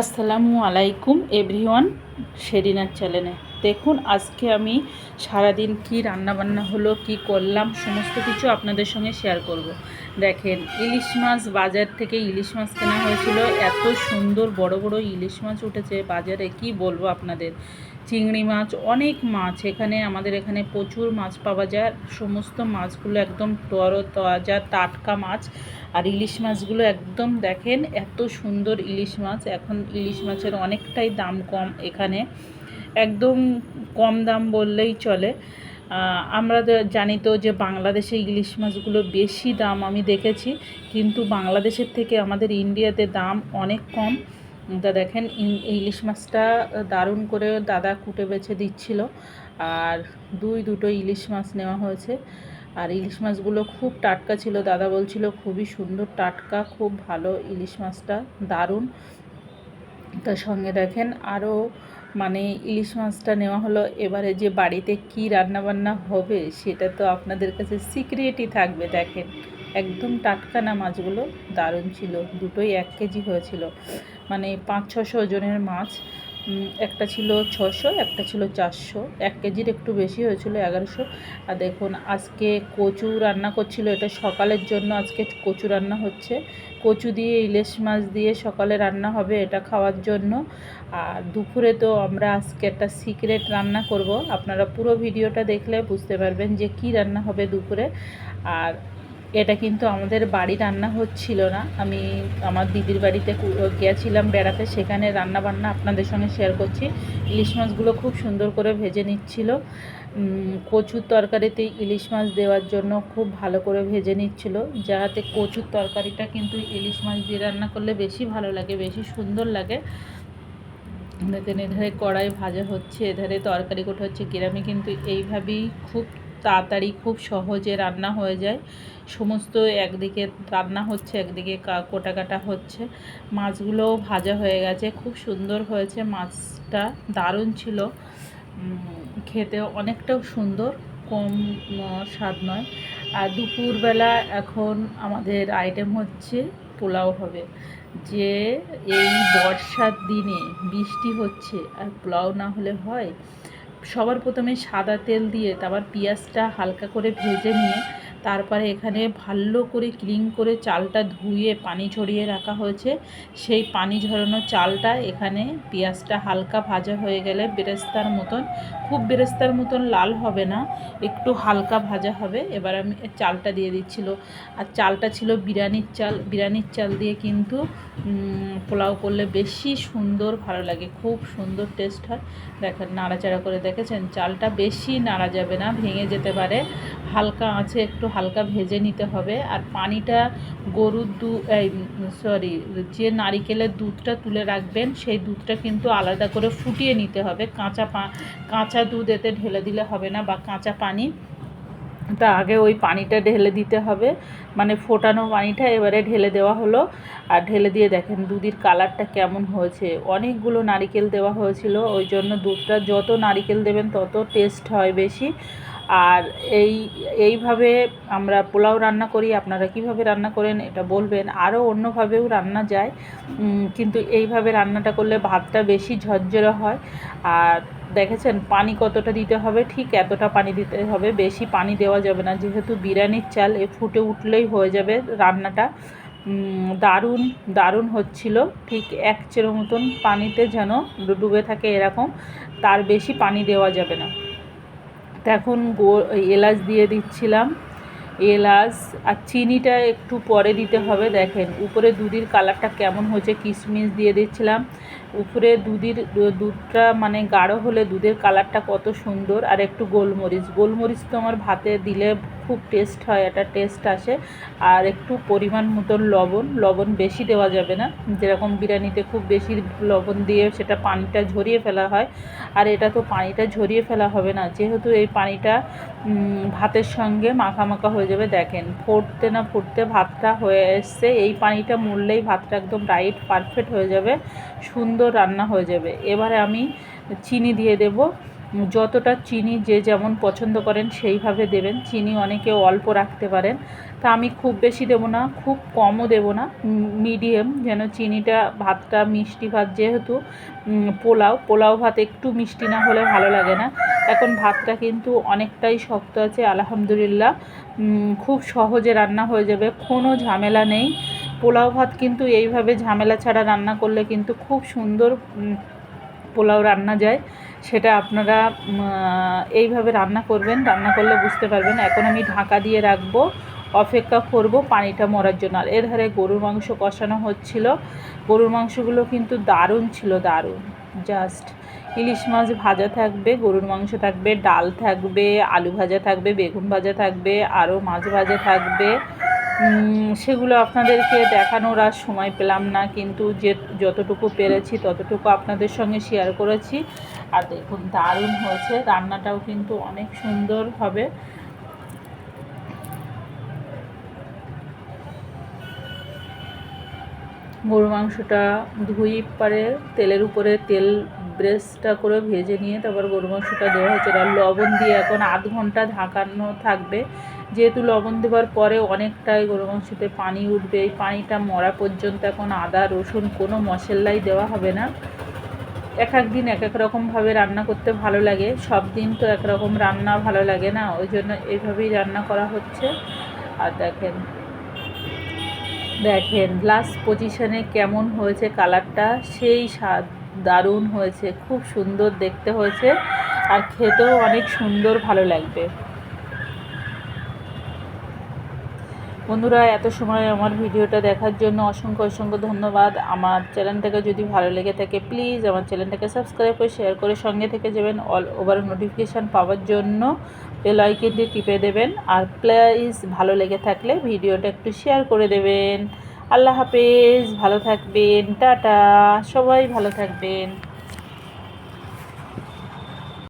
আসসালামু আলাইকুম এভরিওয়ান শেরিনার চ্যানেলে। দেখুন আজকে আমি সারাদিন কি রান্নাবান্না হলো, কি করলাম, সমস্ত কিছু আপনাদের সঙ্গে শেয়ার করব। দেখেন, ইলিশ মাছ বাজার থেকে ইলিশ মাছ কেনা হয়েছিল। এত সুন্দর বড় বড় ইলিশ মাছ উঠেছে বাজারে, কি বলব আপনাদের? চিংড়ি মাছ, অনেক মাছ এখানে, আমাদের এখানে প্রচুর মাছ পাওয়া যায়। সমস্ত মাছগুলো একদম তর, তাজা, টাটকা মাছ। আর ইলিশ মাছগুলো একদম দেখেন, এত সুন্দর ইলিশ মাছ। এখন ইলিশ মাছের অনেকটাই দাম কম এখানে। একদম কম দাম বললেই চলে। আমরা জানি তো যে বাংলাদেশে ইলিশ মাছগুলো বেশি দাম আমি দেখেছি, কিন্তু বাংলাদেশের থেকে আমাদের ইন্ডিয়াতে দাম অনেক কম। তা দেখেন ইলিশ মাছটা দারুণ করে দাদা কুটে বেছে দিচ্ছিল, আর দুই দুটো ইলিশ মাছ নেওয়া হয়েছে। আর ইলিশ মাছগুলো খুব টাটকা ছিল, দাদা বলছিল খুবই সুন্দর, টাটকা, খুব ভালো ইলিশ মাছটা, দারুণ। তার সঙ্গে দেখেন আরও মানে ইলিশ মাছটা নেওয়া হলো। এবারে যে বাড়িতে কি রান্নাবান্না হবে সেটা তো আপনাদের কাছে সিক্রেটই থাকবে, দেখেন। একদম টাটকা না মাছগুলো? দারুণ ছিল। দুটোই এক কেজি হয়েছিল। মানে পাঁচ ছশো ওজনের মাছ। একটা ছিল ছশো, একটা ছিল চারশো। এক কেজির একটু বেশি হয়েছিল এগারোশো। আর দেখুন, আজকে কচু রান্না করছিল, এটা সকালের জন্য আজকে কচু রান্না হচ্ছে। কচু দিয়ে, ইলিশ মাছ দিয়ে সকালে রান্না হবে এটা খাওয়ার জন্য। আর দুপুরে তো আমরা আজকে একটা সিক্রেট রান্না করব। আপনারা পুরো ভিডিওটা দেখলে বুঝতে পারবেন যে কি রান্না হবে দুপুরে। আর এটা কিন্তু আমাদের বাড়ি রান্না হচ্ছিল না। আমি আমার দিদির বাড়িতে গিয়েছিলাম বেড়াতে। সেখানে রান্না বান্না আপনাদের সঙ্গে শেয়ার করছি। ইলিশ মাছগুলো খুব সুন্দর করে ভেজে নিচ্ছিল। কচুর তরকারিতে ইলিশ মাছ দেওয়ার জন্য খুব ভালো করে ভেজে নিচ্ছিল। যাহাতে কচুর তরকারিটা কিন্তু ইলিশ মাছ দিয়ে রান্না করলে বেশি ভালো লাগে, বেশি সুন্দর লাগে। এধারে কড়াই ভাজা হচ্ছে, এধারে তরকারি কোটা হচ্ছে গ্রামে কিন্তু এইভাবেই খুব তাড়াতাড়ি খুব সহজে রান্না হয়ে যায়। সমস্ত একদিকে রান্না হচ্ছে, একদিকে কোটা কাটা হচ্ছে। মাছগুলোও ভাজা হয়ে গেছে। খুব সুন্দর হয়েছে মাছটা। দারুণ ছিল। খেতে অনেকটাও সুন্দর, কম স্বাদ নয়। আর দুপুরবেলা এখন আমাদের আইটেম হচ্ছে পোলাও হবে। যে এই বর্ষার দিনে বৃষ্টি হচ্ছে, আর পোলাও না হলে হয়? সবার প্রথমে সাদা তেল দিয়ে তারপর পেঁয়াজটা হালকা করে ভেজে নিয়ে তারপরে এখানে ভালো করে ক্লিন করে চালটা ধুয়ে পানি ঝরিয়ে রাখা হয়েছে। সেই পানি ঝরানো চালটা এখানে পেঁয়াজটা হালকা ভাজা হয়ে গেলে বেরেস্তার মতন, খুব বেরেস্তার মতন লাল হবে না, একটু হালকা ভাজা হবে। এবার আমি চালটা দিয়ে দিচ্ছিল। আর চালটা ছিল বিরিয়ানির চাল বিরিয়ানির চাল দিয়ে কিন্তু পোলাও করলে বেশি সুন্দর, ভালো লাগে, খুব সুন্দর টেস্ট হয়। দেখেন, নাড়াচাড়া করে দেখেছেন? চালটা বেশি নাড়া যাবে না, ভেঙে যেতে পারে। হালকা আছে, একটু হালকা ভেজে নিতে হবে। আর পানিটা গরুর দু সরি, যে নারিকেলের দুধটা তুলে রাখবেন, সেই দুধটা কিন্তু আলাদা করে ফুটিয়ে নিতে হবে। কাঁচা পা, কাঁচা দুধ এতে ঢেলে দিলে হবে না, বা কাঁচা পানি। তা আগে ওই পানিটা ঢেলে দিতে হবে। মানে ফোটানো পানিটা এবারে ঢেলে দেওয়া হলো। আর ঢেলে দিয়ে দেখেন দুধের কালারটা কেমন হয়েছে। অনেকগুলো নারিকেল দেওয়া হয়েছিল। ওই জন্য দুধটা যত নারিকেল দেবেন তত টেস্ট হয় বেশি। আর এই, এইভাবে আমরা পোলাও রান্না করি। আপনারা কীভাবে রান্না করেন এটা বলবেন। আরও অন্যভাবেও রান্না যায়। কিন্তু এইভাবে রান্নাটা করলে ভাতটা বেশি ঝরঝরে হয়। আর দেখেছেন, পানি কতটা দিতে হবে? ঠিক এতটা পানি দিতে হবে, বেশি পানি দেওয়া যাবে না। যেহেতু বিরিয়ানির চাল এ ফুটে উঠলেই হয়ে যাবে রান্নাটা। দারুণ দারুণ হচ্ছিল। ঠিক এক চেরো মতন পানিতে যেন ডুবে থাকে এরকম, তার বেশি পানি দেওয়া যাবে না। তো এখন গো, এলাচ দিয়ে দিচ্ছিলাম। এলাচ আর চিনিটা একটু পরে দিতে হবে। দেখেন, উপরে দুধের কালারটা কেমন হয়েছে, কিশমিশ দিয়ে দিচ্ছিলাম। উপরে দুধের, দুধটা মানে গাঢ় হলে দুধের কালারটা কত সুন্দর আর একটু গোলমরিচ। গোলমরিচ তো আমার ভাতে দিলে খুব টেস্ট হয়, একটা টেস্ট আসে। আর একটু পরিমাণ মতন লবণ লবণ বেশি দেওয়া যাবে না। যেরকম বিরিয়ানিতে খুব বেশি লবণ দিয়ে সেটা পানিটা ঝরিয়ে ফেলা হয়। আর এটা তো পানিটা ঝরিয়ে ফেলা হবে না। যেহেতু এই পানিটা ভাতের সঙ্গে মাখা মাখা হয়ে যাবে, দেখেন। ফুটতে না ফুটতে ভাতটা হয়ে এসছে। এই পানিটা মরলেই ভাতটা একদম রাইট পারফেক্ট হয়ে যাবে। সুন্দর রান্না হয়ে যাবে। এবারে আমি চিনি দিয়ে দেব। যতটা চিনি যে যেমন পছন্দ করেন সেইভাবে দেবেন। চিনি অনেকে অল্প রাখতে পারেন। তা আমি খুব বেশি দেবো না, খুব কমও দেবো না। মিডিয়াম যেন চিনিটা, ভাতটা, মিষ্টি ভাত যেহেতু পোলাও পোলাও ভাত একটু মিষ্টি না হলে ভালো লাগে না। এখন ভাতটা কিন্তু অনেকটাই শক্ত আছে, আলহামদুলিল্লাহ। খুব সহজে রান্না হয়ে যাবে, কোনো ঝামেলা নেই। পোলাও ভাত কিন্তু এইভাবে ঝামেলা ছাড়া রান্না করলে কিন্তু খুব সুন্দর পোলাও রান্না যায়। সেটা আপনারা এইভাবে রান্না করবেন, রান্না করলে বুঝতে পারবেন। এখন আমি ঢাকা দিয়ে রাখব, অপেক্ষা করব পানিটা মরার জন্য। আর এর ধারে গরুর মাংস কষানো হচ্ছিল। গরুর মাংসগুলো কিন্তু দারুণ ছিল, দারুণ। জাস্ট ইলিশ মাছ ভাজা থাকবে, গরুর মাংস থাকবে, ডাল থাকবে, আলু ভাজা থাকবে, বেগুন ভাজা থাকবে, আরও মাছ ভাজা থাকবে। সেগুলো আপনাদেরকে দেখানোর আর সময় পেলাম না, কিন্তু যে যতটুকু পেরেছি ততটুকু আপনাদের সঙ্গে শেয়ার করেছি। আর দেখুন, দারুণ হয়েছে, রান্নাটাও কিন্তু অনেক সুন্দর হবে। গরু মাংসটা ধুই পারে তেলের উপরে তেল ব্রেসটা করে ভেজে নিয়ে তারপর গরু মাংসটা দেওয়া হয়েছে। আর লবণ দিয়ে এখন আধ ঘণ্টা ঢাকানো থাকবে। যেহেতু লবণ দেওয়ার পরে অনেকটাই গরু মাংসতে পানি উঠবে, এই পানিটা মরা পর্যন্ত এখন আদা, রসুন কোনো মশলাই দেওয়া হবে না। এক এক দিন এক এক রকমভাবে রান্না করতে ভালো লাগে, সব দিন তো একরকম রান্না ভালো লাগে না, ওই জন্য এইভাবেই রান্না করা হচ্ছে। আর দেখেন দেখেন লাস্ট পজিশনে কেমন হয়েছে কালারটা সেই স্বাদ দারুণ হয়েছে, খুব সুন্দর দেখতে হয়েছে, আর খেতেও অনেক সুন্দর ভালো লাগবে। বন্ধুরা, এত সময় আমার ভিডিওটা দেখার জন্য অসংখ্য অসংখ্য ধন্যবাদ। আমার চ্যানেলটাকে যদি ভালো লেগে থাকে প্লিজ আমার চ্যানেলটাকে সাবস্ক্রাইব করে শেয়ার করে সঙ্গে থেকে যাবেন অল ওভার নোটিফিকেশান পাওয়ার জন্য বেল আইকনটি টিপে দেবেন। আর প্লিজ ভালো লেগে থাকলে ভিডিওটা একটু শেয়ার করে দেবেন। আল্লাহ হাফেজ, ভালো থাকবেন, টাটা, সবাই ভালো থাকবেন।